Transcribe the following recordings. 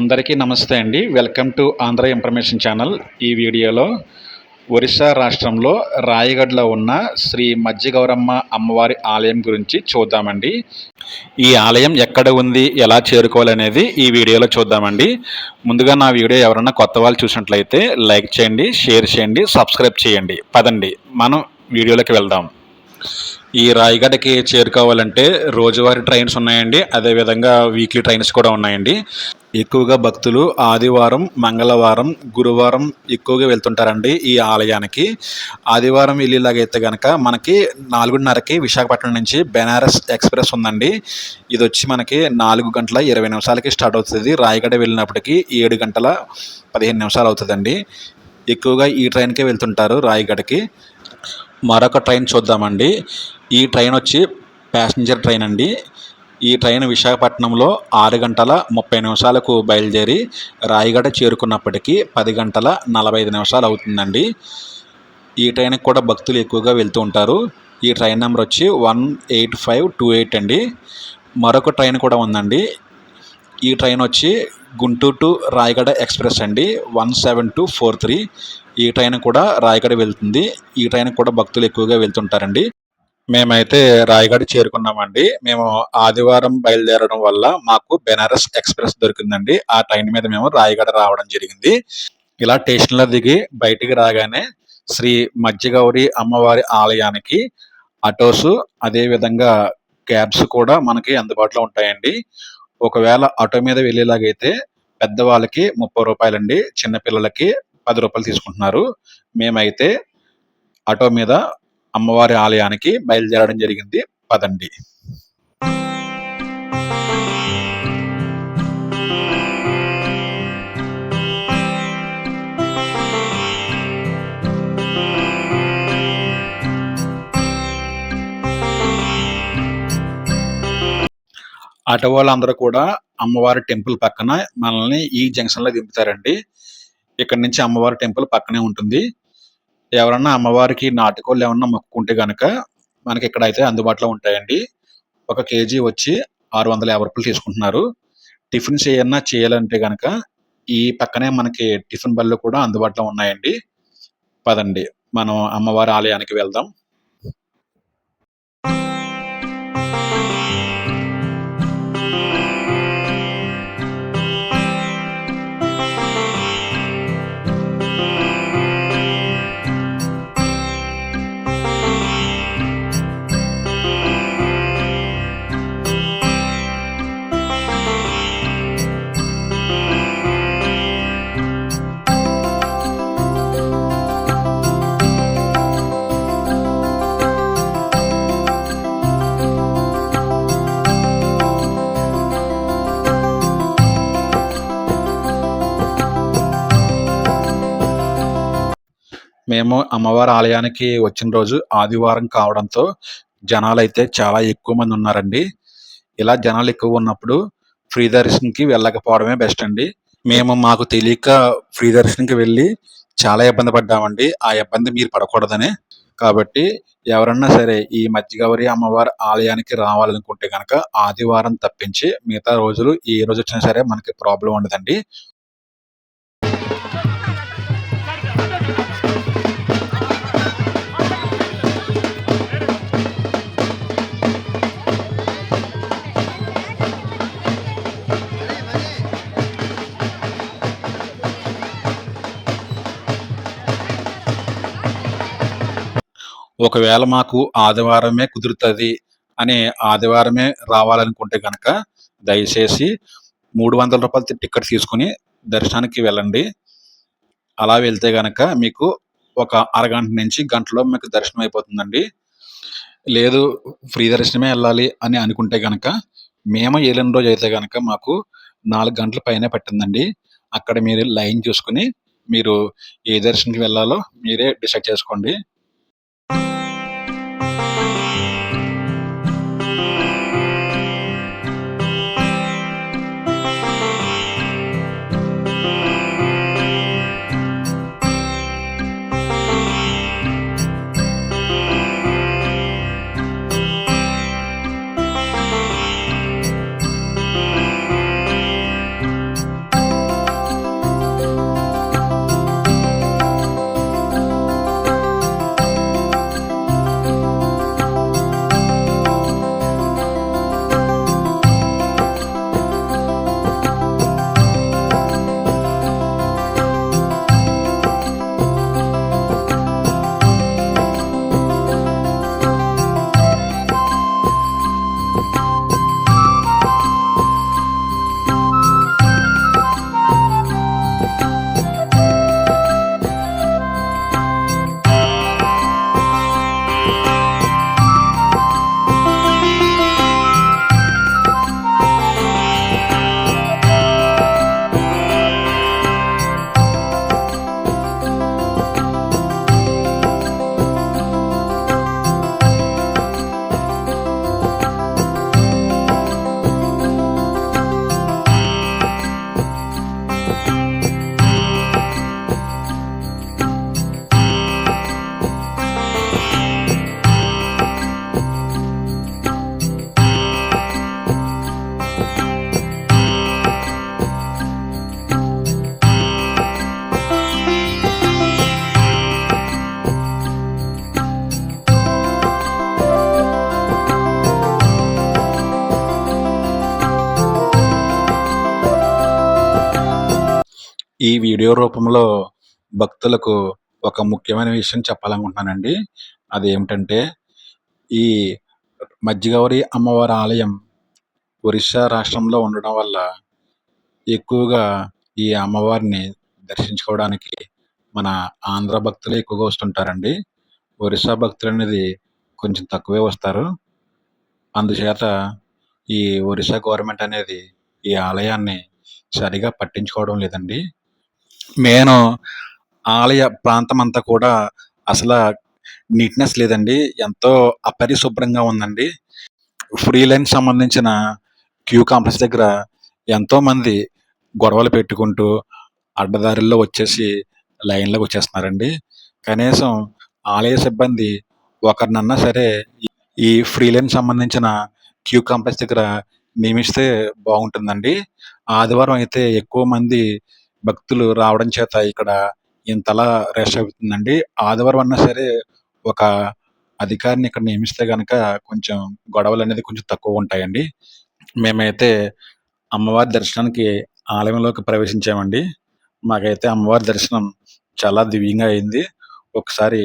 అందరికీ నమస్తే అండి. Welcome to Andhra information channel ఈ వీడియోలో ఒరిస్సా రాష్ట్రంలో రాయగఢ్లో ఉన్న శ్రీ మధ్యగౌరమ్మ అమ్మవారి ఆలయం గురించి చూద్దామండి. ఈ ఆలయం ఎక్కడ ఉంది ఎలా చేరుకోవాలనేది ఈ వీడియోలో చూద్దామండి. ముందుగా నా వీడియో ఎవరైనా కొత్త వాళ్ళు చూసినట్లయితే లైక్ చేయండి షేర్ చేయండి సబ్స్క్రైబ్ చేయండి. పదండి మనం వీడియోలోకి వెళ్దాం. ఈ రాయగఢకి చేరుకోవాలంటే రోజువారీ ట్రైన్స్ ఉన్నాయండి. అదేవిధంగా వీక్లీ ట్రైన్స్ కూడా ఉన్నాయండి. ఎక్కువగా భక్తులు ఆదివారం మంగళవారం గురువారం ఎక్కువగా వెళ్తుంటారండి ఈ ఆలయానికి. ఆదివారం వెళ్ళేలాగైతే కనుక మనకి నాలుగున్నరకి విశాఖపట్నం నుంచి బెనారస్ ఎక్స్ప్రెస్ ఉందండి. ఇది వచ్చి మనకి నాలుగు గంటల ఇరవై నిమిషాలకి స్టార్ట్ అవుతుంది. రాయగడ వెళ్ళినప్పటికీ ఏడు గంటల పదిహేను నిమిషాలు అవుతుందండి. ఎక్కువగా ఈ ట్రైన్కే వెళ్తుంటారు రాయగడకి మరొక ట్రైన్ చూద్దామండి. ఈ ట్రైన్ వచ్చి ప్యాసింజర్ ట్రైన్ అండి. ఈ ట్రైన్ విశాఖపట్నంలో ఆరు గంటల ముప్పై నిమిషాలకు బయలుదేరి రాయగడ చేరుకున్నప్పటికీ పది గంటల నలభై ఐదు నిమిషాలు అవుతుందండి. ఈ ట్రైన్కి కూడా భక్తులు ఎక్కువగా వెళ్తూ ఉంటారు. ఈ ట్రైన్ నెంబర్ వచ్చి one eight five two eight అండి. మరొక ట్రైన్ కూడా ఉందండి. ఈ ట్రైన్ వచ్చి గుంటూరు టు రాయగడ ఎక్స్ప్రెస్ అండి. One seven two four three. ఈ ట్రైన్ కూడా రాయగడ వెళ్తుంది. ఈ ట్రైన్ కూడా భక్తులు ఎక్కువగా వెళ్తుంటారండి. మేమైతే రాయగఢ్ చేరుకున్నామండి. మేము ఆదివారం బయలుదేరడం వల్ల మాకు బెనారస్ ఎక్స్ప్రెస్ దొరికిందండి. ఆ ట్రైన్ మీద మేము రాయగడ రావడం జరిగింది. ఇలా స్టేషన్లో దిగి బయటికి రాగానే శ్రీ మధ్యగౌరి అమ్మవారి ఆలయానికి ఆటోస్ అదేవిధంగా క్యాబ్స్ కూడా మనకి అందుబాటులో ఉంటాయండి. ఒకవేళ ఆటో మీద వెళ్ళేలాగైతే పెద్దవాళ్ళకి ముప్పై రూపాయలండి చిన్నపిల్లలకి పది రూపాయలు తీసుకుంటున్నారు. మేమైతే ఆటో మీద అమ్మవారి ఆలయానికి బయలుదేరడం జరిగింది. పదండి. ఆటో వాళ్ళందరూ కూడా అమ్మవారి టెంపుల్ పక్కన మనల్ని ఈ జంక్షన్లో దింపుతారండి. ఇక్కడ నుంచి అమ్మవారి టెంపుల్ పక్కనే ఉంటుంది. ఎవరన్నా అమ్మవారికి నాటుకోళ్ళు ఏమన్నా మొక్కుకుంటే గనక మనకి ఇక్కడ అయితే అందుబాటులో ఉంటాయండి. ఒక కేజీ వచ్చి ఆరు వందల యాభై రూపాయలు తీసుకుంటున్నారు. టిఫిన్స్ ఏమన్నా చేయాలంటే గనక ఈ పక్కనే మనకి టిఫిన్ బళ్ళు కూడా అందుబాటులో ఉన్నాయండి. పదండి. మనం అమ్మవారి ఆలయానికి వెళ్దాం. మేము అమ్మవారి ఆలయానికి వచ్చిన రోజు ఆదివారం కావడంతో జనాలు అయితే చాలా ఎక్కువ మంది ఉన్నారండి. ఇలా జనాలు ఎక్కువ ఉన్నప్పుడు ఫ్రీ దర్శనంకి వెళ్ళకపోవడమే బెస్ట్ అండి. మేము మాకు తెలియక ఫ్రీ దర్శనంకి వెళ్ళి చాలా ఇబ్బంది పడ్డామండి. ఆ ఇబ్బంది మీరు పడకూడదని. కాబట్టి ఎవరన్నా సరే ఈ మధ్యగౌరి అమ్మవారి ఆలయానికి రావాలనుకుంటే కనుక ఆదివారం తప్పించి మిగతా రోజులు ఏ రోజు వచ్చినా సరే మనకి ప్రాబ్లం ఉండదండి. ఒకవేళ మాకు ఆదివారమే కుదురుతుంది అని ఆదివారమే రావాలనుకుంటే కనుక దయచేసి మూడు వందల రూపాయల టికెట్ తీసుకుని దర్శనానికి వెళ్ళండి. అలా వెళ్తే కనుక మీకు ఒక అరగంట నుంచి గంటలో మీకు దర్శనం అయిపోతుందండి. లేదు ఫ్రీ దర్శనమే వెళ్ళాలి అని అనుకుంటే కనుక మేము వెళ్ళిన రోజు అయితే కనుక మాకు నాలుగు గంటల పైనే పట్టిందండి. అక్కడ మీరు లైన్ చూసుకుని మీరు ఏ దర్శనంకి వెళ్ళాలో మీరే డిసైడ్ చేసుకోండి. ఈ వీడియో రూపంలో భక్తులకు ఒక ముఖ్యమైన విషయం చెప్పాలనుకుంటున్నానండి. అదేమిటంటే ఈ మధ్యగౌరి అమ్మవారి ఆలయం ఒరిస్సా రాష్ట్రంలో ఉండడం వల్ల ఎక్కువగా ఈ అమ్మవారిని దర్శించుకోవడానికి మన ఆంధ్ర భక్తులు ఎక్కువగా వస్తుంటారండి. ఒరిస్సా భక్తులు అనేది కొంచెం తక్కువే వస్తారు. అందుచేత ఈ ఒరిస్సా గవర్నమెంట్ అనేది ఈ ఆలయాన్ని సరిగా పట్టించుకోవడం లేదండి. మెయిన్ ఆలయ ప్రాంతం అంతా కూడా అసలు నీట్నెస్ లేదండి. ఎంతో అపరిశుభ్రంగా ఉందండి. ఫ్రీ లైన్ సంబంధించిన క్యూ కాంప్లెక్స్ దగ్గర ఎంతో మంది గొడవలు పెట్టుకుంటూ అడ్డదారుల్లో వచ్చేసి లైన్లోకి వచ్చేస్తున్నారండి. కనీసం ఆలయ సిబ్బంది ఒకరినన్నా సరే ఈ ఫ్రీ లైన్ సంబంధించిన క్యూ కాంప్లెక్స్ దగ్గర నియమిస్తే బాగుంటుందండి. ఆదివారం అయితే ఎక్కువ మంది భక్తులు రావడం చేత ఇక్కడ ఇంతలా రష్ అవుతుందండి. ఆదివారం అన్నా సరే ఒక అధికారిని ఇక్కడ నియమిస్తే కనుక కొంచెం గొడవలు అనేది కొంచెం తక్కువ ఉంటాయండి. మేమైతే అమ్మవారి దర్శనానికి ఆలయంలోకి ప్రవేశించామండి. మాకైతే అమ్మవారి దర్శనం చాలా దివ్యంగా అయింది. ఒకసారి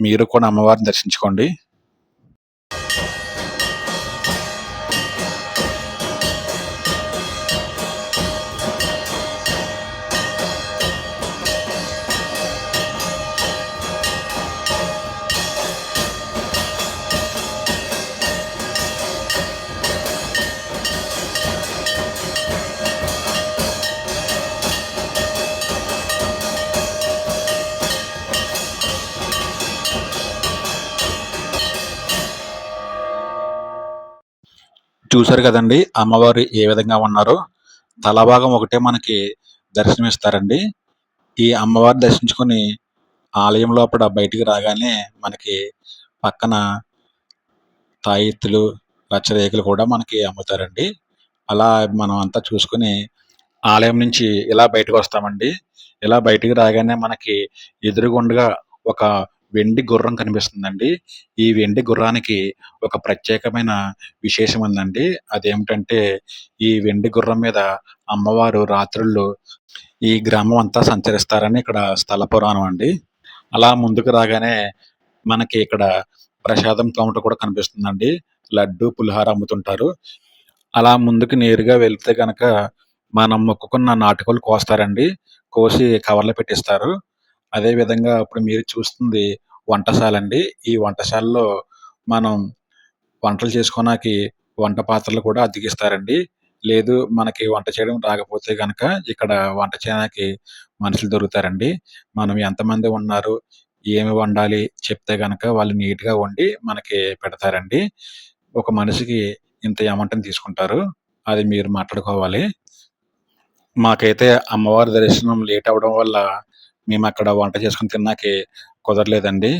మీరు కూడా అమ్మవారిని దర్శించుకోండి. చూశారు కదండి. అమ్మవారు ఏ విధంగా ఉన్నారో తలభాగం ఒకటే మనకి దర్శనమిస్తారండి. ఈ అమ్మవారిని దర్శించుకొని ఆలయం లోపల బయటికి రాగానే మనకి పక్కన తాయెత్తులు రచ్చరేకులు కూడా మనకి అమ్ముతారండి. అలా మనం అంతా చూసుకుని ఆలయం నుంచి ఇలా బయటకు వస్తామండి. ఇలా బయటికి రాగానే మనకి ఎదురుగుండగా ఒక వెండి గుర్రం కనిపిస్తుందండి. ఈ వెండి గుర్రానికి ఒక ప్రత్యేకమైన విశేషం ఉందండి. అదేమిటంటే ఈ వెండి గుర్రం మీద అమ్మవారు రాత్రుళ్ళు ఈ గ్రామం అంతా సంచరిస్తారని ఇక్కడ స్థల పురాణం అండి. అలా ముందుకు రాగానే మనకి ఇక్కడ ప్రసాదం కౌంటర్ కూడా కనిపిస్తుందండి. లడ్డు పులిహార అమ్ముతుంటారు. అలా ముందుకు నేరుగా వెళ్తే కనుక మనం మొక్కుకున్న నాటుకోలు కోస్తారండి. కోసి కవర్లో పెట్టిస్తారు. అదే విధంగా ఇప్పుడు మీరు చూస్తుంది వంటశాల అండి ఈ వంటశాలలో మనం వంటలు చేసుకోవడానికి వంట పాత్రలు కూడా అద్దెకిస్తారండి లేదు మనకి వంట చేయడం రాకపోతే కనుక ఇక్కడ వంట చేయడానికి మనుషులు దొరుకుతారండి. మనం ఎంతమంది ఉన్నారు ఏమి వండాలి చెప్తే కనుక వాళ్ళు నీట్గా వండి మనకి పెడతారండి. ఒక మనిషికి ఇంత అమౌంట్ని తీసుకుంటారు. అది మీరు మాట్లాడుకోవాలి. మాకైతే అమ్మవారి దర్శనం లేట్ అవ్వడం వల్ల మేము అక్కడ వంట చేసుకుని తిన్నాకి కుదరలేదండి.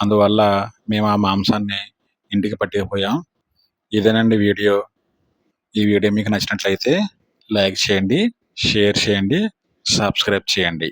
అందువల్ల మేము ఆ మాంసాన్ని ఇంటికి పట్టుకుపోయాం. ఇదేనండి వీడియో. ఈ వీడియో మీకు నచ్చినట్లయితే లైక్ చేయండి షేర్ చేయండి సబ్స్క్రైబ్ చేయండి.